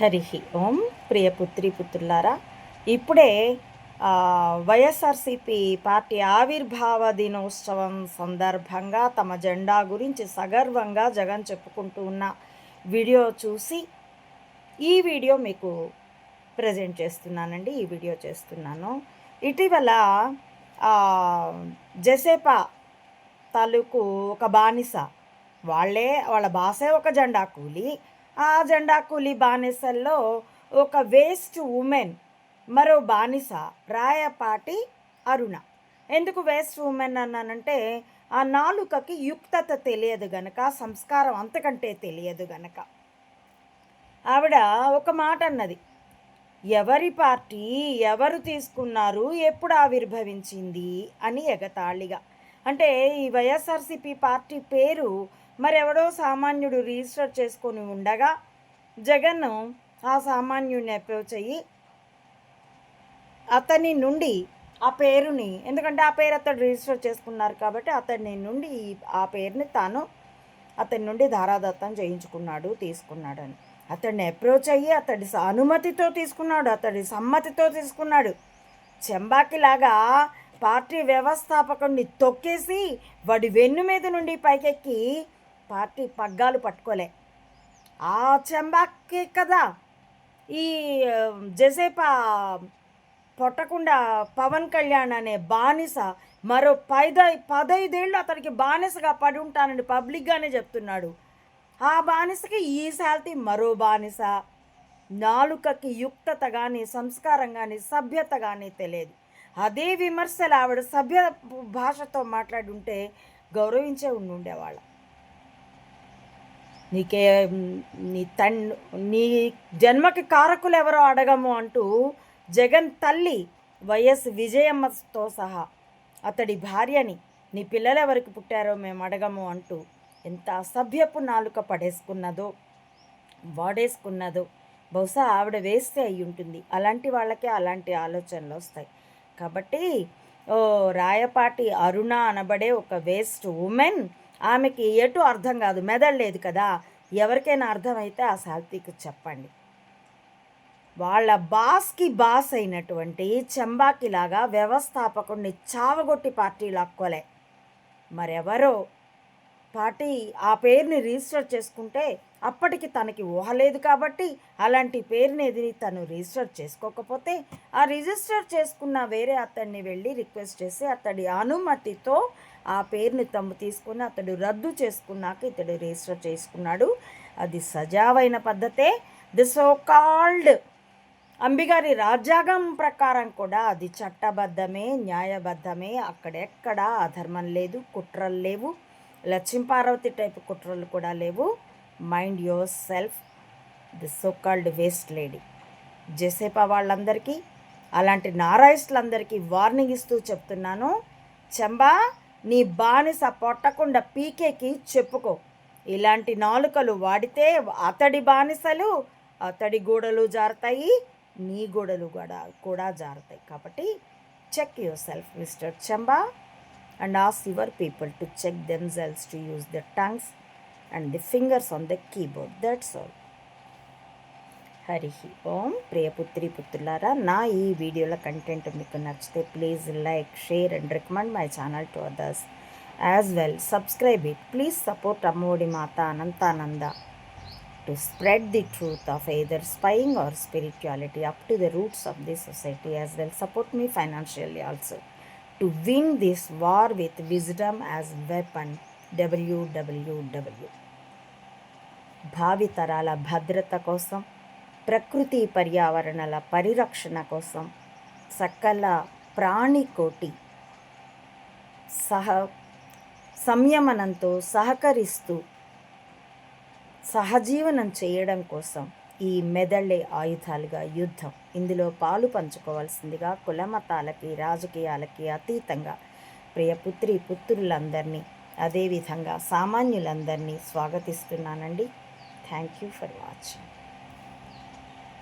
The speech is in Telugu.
హరి ఓం ప్రియ పుత్రి పుత్రులారా ఇప్పుడే వైఎస్ఆర్సీపీ పార్టీ ఆవిర్భావ దినోత్సవం సందర్భంగా తమ జెండా గురించి సగర్వంగా జగన్ చెప్పుకుంటూ ఉన్న వీడియో చూసి ఈ వీడియో మీకు ప్రజెంట్ చేస్తున్నానండి ఈ వీడియో చేస్తున్నాను. ఇటీవల జసేపా తాలూకు ఒక బానిస వాళ్ళే వాళ్ళ బాసే ఒక జెండా కూలి ఆ జెండా కూలి బానిసల్లో ఒక వేస్ట్ ఉమెన్ మరో బానిస రాయపాటి అరుణ. ఎందుకు వేస్ట్ ఉమెన్ అన్నానంటే ఆ నాలుకకి యుక్తత తెలియదు గనక సంస్కారం అంతకంటే తెలియదు గనక. ఆవిడ ఒక మాట అన్నది ఎవరి పార్టీ ఎవరు తీసుకున్నారు ఎప్పుడు ఆవిర్భవించింది? అని ఎగతాళిగా. అంటే ఈ వైఎస్ఆర్సీపీ పార్టీ పేరు మరెవడో సామాన్యుడు రిజిస్టర్ చేసుకొని ఉండగా జగన్ ఆ సామాన్యుడిని అప్రోచ్ అయ్యి అతని నుండి ఆ పేరుని ఎందుకంటే ఆ పేరు అతడు రిజిస్టర్ చేసుకున్నారు కాబట్టి అతని నుండి ఆ పేరుని తాను అతని నుండి ధారాదత్తం చేయించుకున్నాడు తీసుకున్నాడని. అతన్ని అప్రోచ్ అయ్యి అతడి అనుమతితో తీసుకున్నాడు అతడి సమ్మతితో తీసుకున్నాడు. చెంబాకిలాగా పార్టీ వ్యవస్థాపకుడిని తొక్కేసి వాడి వెన్ను మీద నుండి పైకెక్కి పార్టీ పగ్గాలు పట్టుకోలే. ఆ చెంబాకే కదా ఈ జసేపా పొట్టకుండా పవన్ కళ్యాణ్ అనే బానిస మరో పైద పదైదేళ్ళు అతనికి బానిసగా పడి ఉంటానని పబ్లిక్గానే చెప్తున్నాడు. ఆ బానిసకి ఈ శాల్తీ మరో బానిస. నాలుకకి యుక్తత కానీ సంస్కారం కానీ సభ్యత కానీ తెలియదు. అదే విమర్శలు ఆవిడ సభ్య భాషతో మాట్లాడుంటే గౌరవించే ఉండి ఉండేవాళ్ళ నీకే నీ తన్ నీ జన్మకి కారకులు ఎవరో అడగము అంటూ జగన్ తల్లి వైఎస్ విజయమ్మతో సహా అతడి భార్యని నీ పిల్లలు ఎవరికి పుట్టారో మేము అడగము అంటూ ఎంత అసభ్యపు నాలుక పడేసుకున్నదో వాడేసుకున్నదో బహుశా ఆవిడ వేస్తే అయి ఉంటుంది. అలాంటి వాళ్ళకే అలాంటి ఆలోచనలు వస్తాయి. కాబట్టి ఓ రాయపాటి అరుణ అనబడే ఒక వేస్ట్ ఉమెన్ ఆమెకి ఎటు అర్థం కాదు మెదడలేదు కదా. ఎవరికైనా అర్థమైతే ఆ సాత్వికి చెప్పండి. వాళ్ళ బాస్కి బాస్ అయినటువంటి చంబాకిలాగా వ్యవస్థాపకుడిని చావగొట్టి పార్టీ లాక్కోలే మరెవరో పార్టీ ఆ పేరుని రిజిస్టర్ చేసుకుంటే అప్పటికి తనకి ఊహ లేదు కాబట్టి అలాంటి పేరుని ఎదిరి తను రిజిస్టర్ చేసుకోకపోతే ఆ రిజిస్టర్ చేసుకున్న వేరే అతన్ని వెళ్ళి రిక్వెస్ట్ చేసి అతడి అనుమతితో ఆ పేరుని తమ్ము తీసుకుని అతడు రద్దు చేసుకున్నాక ఇతడు రిజిస్టర్ చేసుకున్నాడు. అది సజావైన పద్ధతే. ది సో కాల్డ్ అంబిగారి రాజ్యాంగం ప్రకారం కూడా అది చట్టబద్ధమే న్యాయబద్ధమే. అక్కడెక్కడ అధర్మం లేదు కుట్రలు లేవు. లక్ష్మీపార్వతి టైప్ కుట్రలు కూడా లేవు. Mind yourself the so called waste lady జెసేపా వాళ్ళందరికీ అలాంటి నారాయిస్టులందరికీ వార్నింగ్ ఇస్తూ చెప్తున్నాను. చెంబా నీ బానిస పొట్టకుండా పీకేకి చెప్పుకో. ఇలాంటి నాలుకలు వాడితే అతడి బానిసలు అతడి గూడలు జారుతాయి నీ గూడలు కూడా కూడా జారుతాయి. కాబట్టి check yourself mister Chamba. and ask your people to check themselves to use the tongues and the fingers on the keyboard that's all Hari Om ప్రియపుత్రి పుత్రులారా నా ఈ వీడియోల కంటెంట్ మీకు నచ్చితే please like share and recommend my channel to others as well subscribe it please support Ammodi Mata Anantananda to spread the truth of either spying or spirituality up to the roots of the society as well support me financially also to win this war with wisdom as weapon డబ్ల్యూడబ్ల్యూడబ్ల్యూ భావితరాల భద్రత కోసం ప్రకృతి పర్యావరణల పరిరక్షణ కోసం సకల ప్రాణికోటి సహ సంయమనంతో సహకరిస్తూ సహజీవనం చేయడం కోసం ఈ మెదళ్ళే ఆయుధాలుగా యుద్ధం. ఇందులో పాలు పంచుకోవాల్సిందిగా కులమతాలకి రాజకీయాలకి అతీతంగా ప్రియపుత్రి పుత్రులందరినీ అదేవిధంగా సామాన్యులందరినీ స్వాగతిస్తున్నానండి. Thank you for watching.